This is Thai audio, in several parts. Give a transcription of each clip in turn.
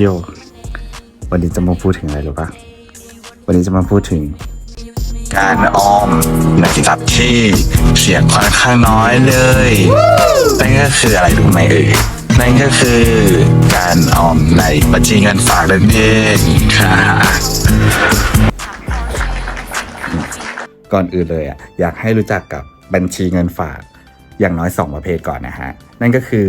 โยวันนี้จะมาพูดถึงอะไรรู้ปะวันนี้จะมาพูดถึง การออมในสินทรัพย์ที่เสี่ยงค่อนข้างน้อยเลย นั่นก็คืออะไรรู้ไหมเอ่ยนั่นก็คือการออมในบัญชีเงินฝากนั่นเองค่ะก่อนอื่นเลยอะอยากให้รู้จักกับบัญชีเงินฝาก อย่างน้อย 2 ประเภทก่อนนะฮะ นั่นก็คือ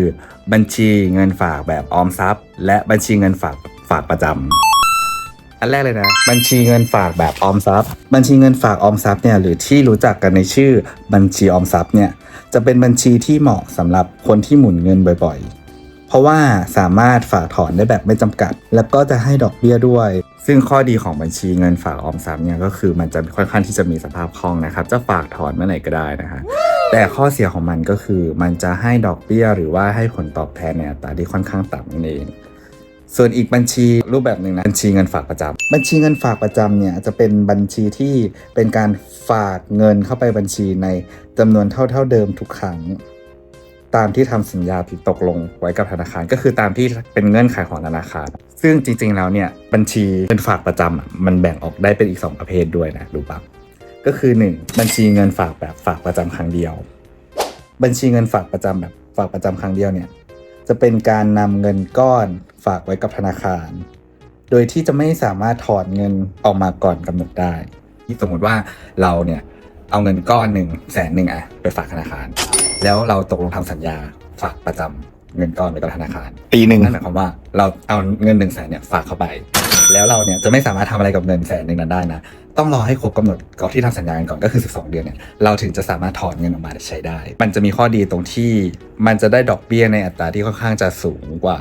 บัญชีเงินฝากแบบออมทรัพย์ และบัญชีเงินฝากฝากประจำอันแรกเลยนะ บัญชีเงินฝากแบบออมทรัพย์ บัญชีเงินฝากออมทรัพย์เนี่ยหรือที่รู้จักกันในชื่อบัญชีออมทรัพย์เนี่ยจะเป็นบัญชีที่เหมาะสำหรับคนที่หมุนเงินบ่อยๆ เพราะว่าสามารถฝากถอนได้แบบไม่จำกัด แล้วก็จะให้ดอกเบี้ยด้วย ซึ่งข้อดีของบัญชีเงินฝากออมทรัพย์เนี่ยก็คือมันจะค่อนข้างที่จะมีสภาพคล่องนะครับ จะฝากถอนเมื่อไหร่ก็ได้นะคะ แต่ข้อเสียของมันก็คือมันจะให้ดอกเบี้ยหรือว่าให้ผลตอบแทนในอัตราที่ค่อนข้างต่ำนั่นเอง ส่วนอีกบัญชีรูปแบบหนึ่งนะบัญชีเงินฝากประจำบัญชีเงินฝากประจำเนี่ยจะเป็นบัญชีที่เป็นการฝากเงินเข้าไปบัญชีในจำนวนเท่าเท่าๆเดิมทุกครั้ง ตามที่ทำสัญญาตกลงไว้กับธนาคาร ก็คือตามที่เป็นเงื่อนไขของธนาคาร ซึ่งจริงๆแล้วเนี่ยบัญชีเงินฝากประจำอะมันแบ่งออกได้เป็นอีก 2 ประเภทด้วยนะรู้ปะ ก็คือ 1 บัญชีเงินฝากแบบฝากประจำครั้งเดียว บัญชีเงินฝากประจำแบบฝากประจำครั้งเดียวเนี่ยจะเป็นการนำเงินก้อนฝากไว้กับธนาคาร โดยที่จะไม่สามารถถอนเงินออกมาก่อนกำหนดได้ที่สมมติว่าเราเนี่ยเอาเงินก้อนหนึ่งแสนหนึ่งอะไปฝากธนาคาร แล้วเราตกลงทำสัญญาฝากประจำเงินก้อนไว้กับธนาคาร ปีหนึ่งนั่นหมายความว่าเราเอาเงินหนึ่งแสนเนี่ยฝากเข้าไป แล้วเราเนี่ยจะไม่สามารถทำอะไรกับเงินแสนหนึ่งนั้นได้นะ ต้องรอให้ครบกำหนดก่อนที่ทำสัญญากันก่อนก็คือ 12 เดือนเนี่ยเราถึงจะสามารถถอนเงินออกมาใช้ได้ มันจะมีข้อดีตรงที่มันจะได้ดอกเบี้ยในอัตราที่ค่อนข้างจะสูงกว่า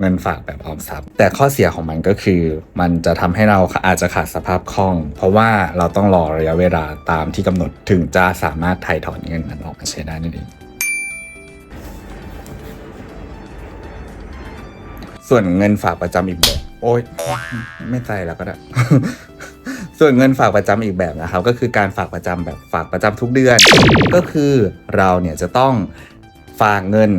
เงินฝากแบบออมทรัพย์ แต่ข้อเสียของมันก็คือ มันจะทำให้เราอาจจะขาดสภาพคล่อง เพราะว่าเราต้องรอระยะเวลาตามที่กำหนดถึงจะสามารถถ่ายถอนเงินนั้นออกมาใช้ได้นั่นเองส่วนเงินฝากประจำอีกแบบ โอ๊ยไม่ใจแล้วก็ได้ ส่วนเงินฝากประจำอีกแบบนะครับ ก็คือการฝากประจำแบบฝากประจำทุกเดือน ก็คือเราเนี่ยจะต้องฝากเงิน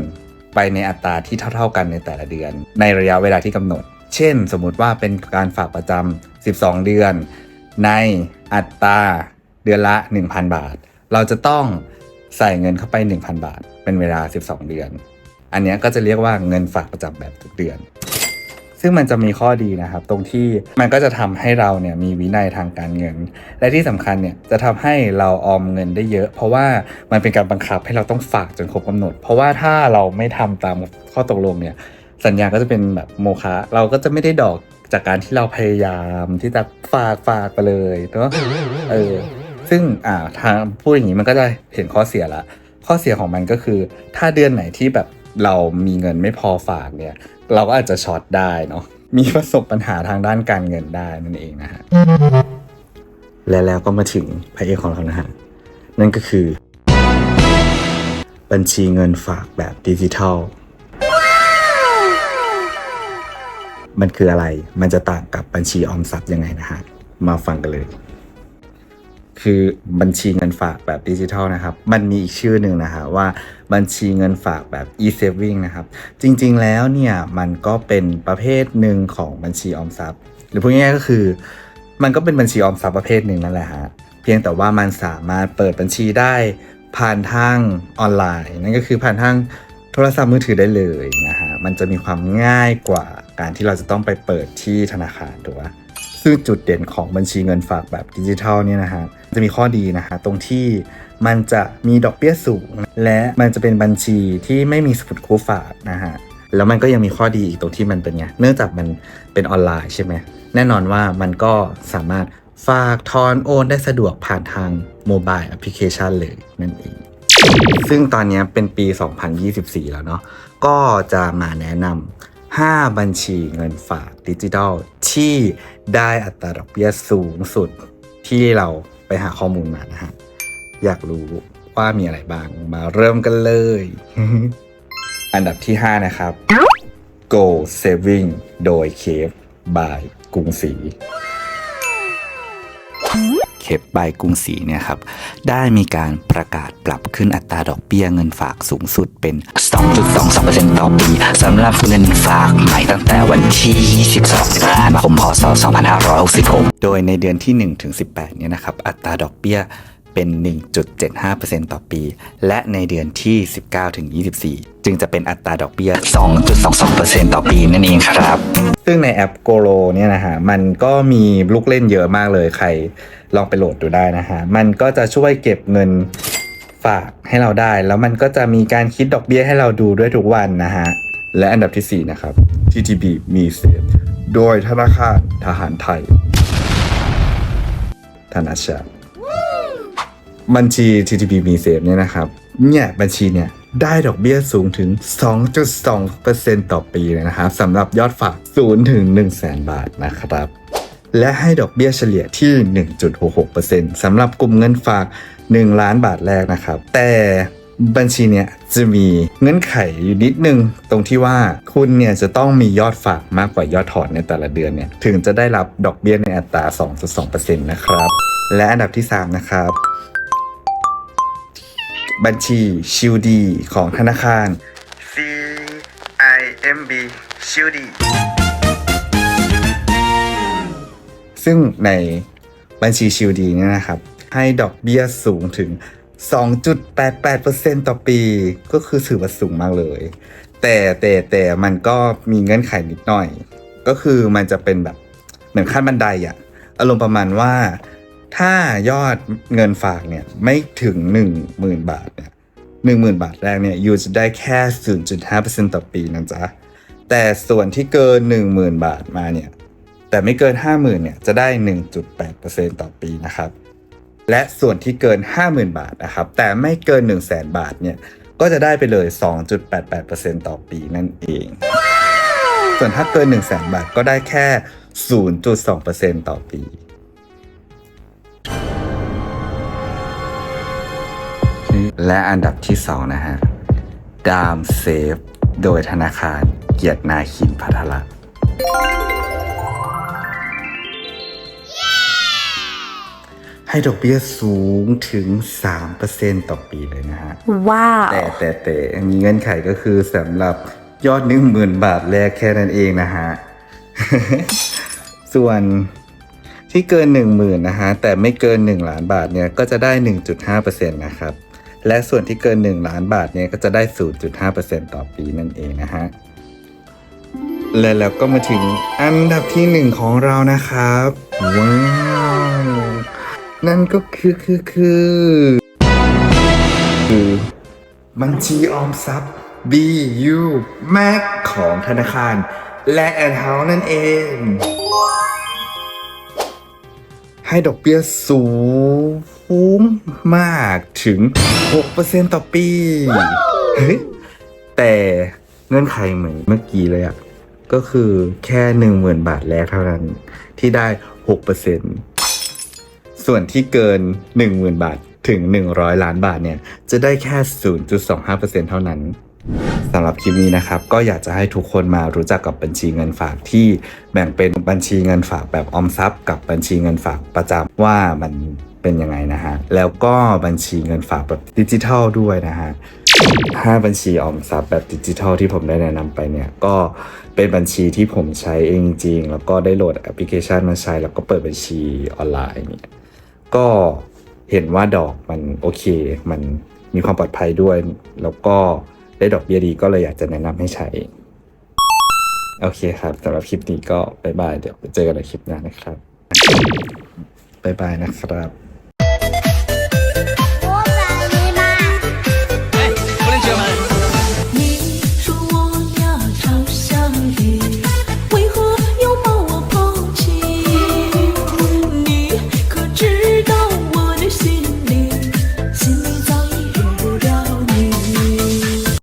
ไปในอัตราที่เท่า ๆกันในแต่ละเดือน ในระยะเวลาที่กำหนด เช่น สมมุติว่าเป็นการฝากประจำ12 เดือน ในอัตราเดือนละ 1,000 บาท เราจะต้องใส่เงินเข้าไป 1,000 บาท เป็นเวลา 12 เดือน อันนี้ก็จะเรียกว่าเงินฝากประจำแบบทุกเดือน ซึ่งมันจะมีข้อดีนะครับ ตรงที่มันก็จะทำให้เราเนี่ยมีวินัยทางการเงิน และที่สำคัญเนี่ยจะทำให้เราออมเงินได้เยอะ เพราะว่ามันเป็นการบังคับให้เราต้องฝากจนครบกำหนด เพราะว่าถ้าเราไม่ทำตามข้อตกลงเนี่ยสัญญาก็จะเป็นแบบโมฆะเราก็จะไม่ได้ดอกจากการที่เราพยายามที่จะฝากฝากไปเลยเนาะเออซึ่งอ่าทางพูดอย่างนี้มันก็จะเห็นข้อเสียละข้อเสียของมันก็คือ ถ้าเดือนไหนที่แบบ เรามีเงินไม่พอฝากเนี่ย เราก็อาจจะช็อตได้เนาะมีประสบปัญหาทางด้านการเงินได้นั่นเองนะฮะและแล้วก็มาถึงพระเอกของเรานะฮะนั่นก็คือ บัญชีเงินฝากแบบดิจิทัล มันคืออะไรมันจะต่างกับบัญชีออมทรัพย์ยังไงนะฮะมาฟังกันเลย คือบัญชีเงินฝากแบบดิจิทัลนะครับ มันมีอีกชื่อหนึ่งนะฮะว่าบัญชีเงินฝากแบบ e-saving นะครับ จริงๆแล้วเนี่ยมันก็เป็นประเภทหนึ่งของบัญชีออมทรัพย์ หรือพูดง่ายๆก็คือ มันก็เป็นบัญชีออมทรัพย์ประเภทหนึ่งนั่นแหละฮะเพียงแต่ว่ามันสามารถเปิดบัญชีได้ผ่านทางออนไลน์ นั่นก็คือผ่านทางโทรศัพท์มือถือได้เลยนะฮะมันจะมีความง่ายกว่าการที่เราจะต้องไปเปิดที่ธนาคารถูกปะซึ่งจุดเด่นของบัญชีเงินฝากแบบดิจิทัลเนี่ยนะฮะ จะมีข้อดีนะฮะตรงที่มันจะมีดอกเบี้ยสูง และมันจะเป็นบัญชีที่ไม่มีสมุดคู่ฝากนะฮะแล้วมันก็ยังมีข้อดีอีกตรงที่มันเป็นไงเนื่องจากมันเป็นออนไลน์ใช่ไหมแน่นอนว่ามันก็สามารถฝากถอนโอนได้สะดวกผ่านทางโมบายแอปพลิเคชันเลยนั่นเอง ซึ่งตอนนี้เป็นปี 2024 แล้วเนาะก็จะมาแนะนำ5 บัญชีเงินฝากดิจิทัลที่ได้อัตราดอกเบี้ยสูงสุดที่เรา ไปหาข้อมูลมานะฮะ อยากรู้ว่ามีอะไรบ้างมาเริ่มกันเลย อันดับที่ 5 นะครับ Go Saving โดยเคฟ by กรุงศรี เคปบายกรุงศรีเนี่ยครับได้มีการประกาศปรับขึ้นอัตราดอกเบี้ยเงินฝากสูงสุดเป็น 2.22%ต่อปีสำหรับเงินฝากใหม่ตั้งแต่วันที่ 22ตุลาคมพศ 2566 โดยในเดือนที่1ถึง18 เนี่ยนะครับอัตราดอกเบี้ย เป็น 1.75%ต่อปี และในเดือนที่ 19ถึง24 จึงจะเป็นอัตราดอกเบี้ย 2.22%ต่อปีนั่นเองครับ ซึ่งในแอป g o l o เนี่ยนะฮะ มันก็มีลูกเล่นเยอะมากเลยใครลองไปโหลดดูได้นะฮะ มันก็จะช่วยเก็บเงินฝากให้เราได้ แล้วมันก็จะมีการคิดดอกเบี้ยให้เราดูด้วยทุกวันนะฮะ และอันดับที่ 4 นะครับ TTB มีเซฟโดยธนาคารทหารไทย ธนาชาติ บัญชี TTB มีเซฟเนี่ยนะครับ เนี่ยบัญชีเนี่ยได้ดอกเบี้ยสูงถึง 2.2%ต่อปีเลยนะครับสำหรับยอดฝาก0ถึง1 0 0 0 0 0บาทนะครับ และให้ดอกเบี้ยเฉลี่ยที่ 1.66%สำหรับกลุ่มเงินฝาก 1 ล้านบาทแรกนะครับ แต่บัญชีเนี่ยจะมีเงื่อนไขอยู่นิดนึง ตรงที่ว่าคุณเนี่ยจะต้องมียอดฝากมากกว่ายอดถอนในแต่ละเดือนเนี่ยถึงจะได้รับดอกเบี้ยในอัตรา 2.2%นะครับ และอันดับที่ 3 นะครับ บัญชีชิลดีของธนาคาร CIMB ชิลดีซึ่งในบัญชีชิลดีเนี่ยนะครับ ให้ดอกเบี้ยสูงถึง 2.88%ต่อปี ก็คือถือว่าสูงมากเลย แต่แต่แต่มันก็มีเงื่อนไขนิดหน่อย ก็คือมันจะเป็นแบบเหมือนขั้นบันไดอะอารมณ์ประมาณว่า ถ้ายอดเงินฝากเนี่ยไม่ถึง 10,000 บาทเนี่ย10,000บาทแรกเนี่ยยูจะได้แค่ 0.5%ต่อปีนะจ๊ะ แต่ส่วนที่เกิน 10,000 บาทมาเนี่ย แต่ไม่เกิน 50,000เนี่ยจะได้ 1.8%ต่อปีนะครับ และส่วนที่เกิน 50,000 บาทนะครับ แต่ไม่เกิน 1 0 0 0 0 0 บาทเนี่ยก็จะได้ไปเลย 2.88%ต่อปีนั่นเอง ส่วนถ้าเกิน 1 0 0 0 0 0 บาทก็ได้แค่ 0.2%ต่อปี และอันดับที่ 2 นะฮะ ดามเซฟ โดยธนาคารเกียรตินาคินพัทละให้ดอกเบี้ยสูงถึง 3%ต่อปีเลยนะฮะ ว้าว แต่แต่แต่มีเงื่อนไขก็คือสำหรับยอดหนึ่งหมื่นบาทแรกแค่นั้นเองนะฮะ ส่วนที่เกิน 1 0,000 นะฮะ แต่ไม่เกิน 1 ล้านบาทเนี่ย ก็จะได้ 1.5%นะครับ และส่วนที่เกิน 1 ล้านบาทเนี่ยก็จะได้ 0.5%ต่อปีนั่นเองนะฮะและแล้วก็มาถึงอันดับที่หนึ่งของเรานะครับว้าวนั่นก็คือคือคือคือบัญชีออมทรัพย์ BU Max ของธนาคาร และแอนเฮานั่นเอง ให้ดอกเบี้ยสูงมากถึง 6%ต่อปี เฮ้ย แต่เงื่อนไขเหมือนเมื่อกี้เลยอะก็คือแค่ 10,000 บาทแรกเท่านั้นที่ได้ 6%ส่วนที่เกิน 10,000 บาทถึง 100 ล้านบาทเนี่ย จะได้แค่ 0.25%เท่านั้น สำหรับคลิปนี้นะครับ ก็อยากจะให้ทุกคนมารู้จักกับบัญชีเงินฝากที่แบ่งเป็นบัญชีเงินฝากแบบออมทรัพย์ กับบัญชีเงินฝากประจำว่ามันเป็นยังไงนะฮะแล้วก็บัญชีเงินฝากแบบดิจิทัลด้วยนะฮะห้าบัญชีออมทรัพย์แบบดิจิทัลที่ผมได้แนะนำไปเนี่ยก็เป็นบัญชีที่ผมใช้เองจริง แล้วก็ได้โหลดแอปพลิเคชันมาใช้ แล้วก็เปิดบัญชีออนไลน์เนี่ยก็เห็นว่าดอกมันโอเค มันมีความปลอดภัยด้วย แล้วก็ ได้ดอกเบี้ยดีก็เลยอยากจะแนะนำให้ใช้ โอเคครับสำหรับคลิปนี้ก็บายบาย เดี๋ยวเจอกันในคลิปหน้านะครับบายบายนะครับ